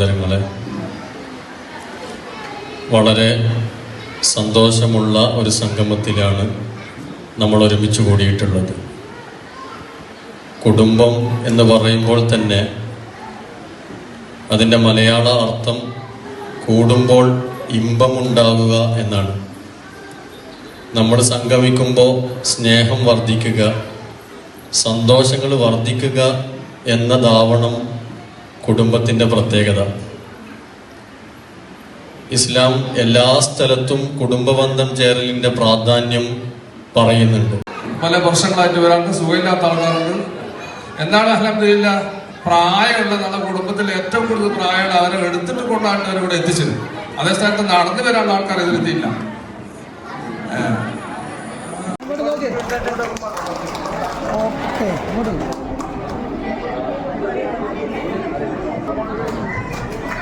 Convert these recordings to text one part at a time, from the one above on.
സഹോദരങ്ങളെ വളരെ സന്തോഷമുള്ള ഒരു സംഗമത്തിലാണ് നമ്മൾ ഒരുമിച്ച് കൂടിയിട്ടുള്ളത്. കുടുംബം എന്ന് പറയുമ്പോൾ തന്നെ അതിന്റെ മലയാള അർത്ഥം കൂടുമ്പോൾ ഇമ്പമുണ്ടാവുക എന്നാണ്. നമ്മൾ സംഗമിക്കുമ്പോൾ സ്നേഹം വർദ്ധിക്കുക സന്തോഷങ്ങൾ വർദ്ധിക്കുക എന്നതാവണം കുടുംബത്തിന്റെ പ്രത്യേകത. ഇസ്ലാം എല്ലാ സ്ഥലത്തും കുടുംബബന്ധം ചേരലിന്റെ പ്രാധാന്യം പറയുന്നുണ്ട്. പല വർഷങ്ങളായിട്ട് ഒരാൾക്ക് സുഖമില്ലാത്ത ആൾക്കാരുണ്ട്. എന്താണ് അലഹമില്ല പ്രായമുള്ള നമ്മുടെ കുടുംബത്തിൽ ഏറ്റവും കൂടുതൽ പ്രായമുള്ള അവരെ എടുത്തിട്ട് കൊണ്ടാണ് അവരിവിടെ എത്തിച്ചത്. അതേ സ്ഥലത്ത് നടന്നു വരാനുള്ള ആൾക്കാർ ഇതിലെത്തിയില്ല. ഓക്കെ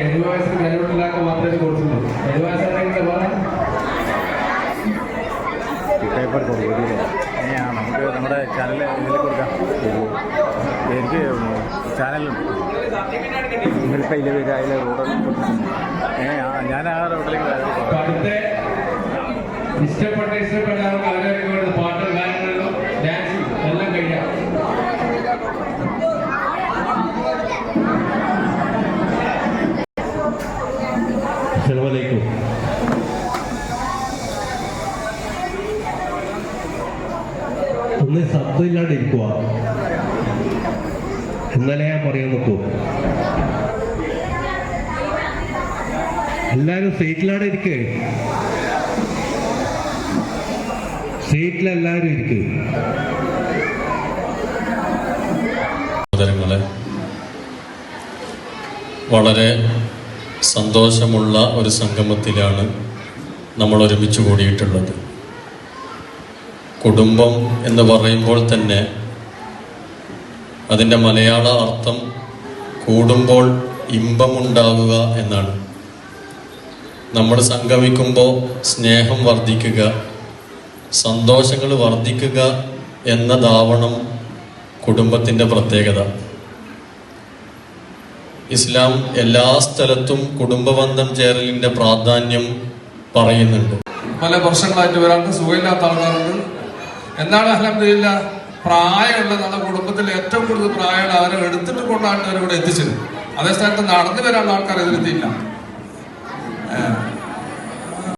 എന്നുവെച്ചാൽ എഴുപത് മേലോട്ടുള്ളവർക്ക് മാത്രമേ കൊടുത്തുള്ളൂ. എഴുപത് വയസ്സാണെങ്കിൽ പേപ്പർ കൊടുക്കും നമുക്ക് നമ്മുടെ ചാനൽ ഇതിൽ കൊടുക്കാം. എനിക്ക് ചാനലുണ്ട് വരിക അതിലെ റോഡ് ഏ ഞാൻ ആ റോഡിലേക്ക് ഇഷ്ടപ്പെട്ട ഇഷ്ടപ്പെട്ട ഒന്ന് ഇരിക്കുക എന്നാലേ ഞാൻ പറയാൻ നോക്കൂ എല്ലാരും സീറ്റിലാണ് ഇരിക്കേ? സീറ്റിലെല്ലാരും ഇരിക്കേ. വളരെ സന്തോഷമുള്ള ഒരു സംഗമത്തിലാണ് നമ്മൾ ഒരുമിച്ച് കൂടിയിട്ടുള്ളത്. കുടുംബം എന്ന് പറയുമ്പോൾ തന്നെ അതിന്റെ മലയാള അർത്ഥം കൂടുമ്പോൾ ഇമ്പമുണ്ടാവുക എന്നാണ്. നമ്മൾ സംഗമിക്കുമ്പോൾ സ്നേഹം വർദ്ധിക്കുക സന്തോഷങ്ങൾ വർദ്ധിക്കുക എന്നതാവണം കുടുംബത്തിന്റെ പ്രത്യേകത. ഇസ്ലാം എല്ലാ സ്ഥലത്തും കുടുംബബന്ധം ചേരലിന്റെ പ്രാധാന്യം പറയുന്നുണ്ട്. പല വർഷങ്ങളായിട്ട് ഒരാൾക്ക് സുഖമില്ലാത്ത ആൾക്കാരുണ്ട്. എന്താണ് അലഹമില്ല പ്രായമുള്ള നമ്മുടെ കുടുംബത്തിൽ ഏറ്റവും കൂടുതൽ പ്രായമുള്ള അവരെ എടുത്തിട്ട് കൊണ്ടാണ് അവരിവിടെ എത്തിച്ചത്. അതേ സ്ഥലത്ത് നടന്നു വരാനുള്ള ആൾക്കാർ ഇതിലെത്തിയില്ല. ഏഹ്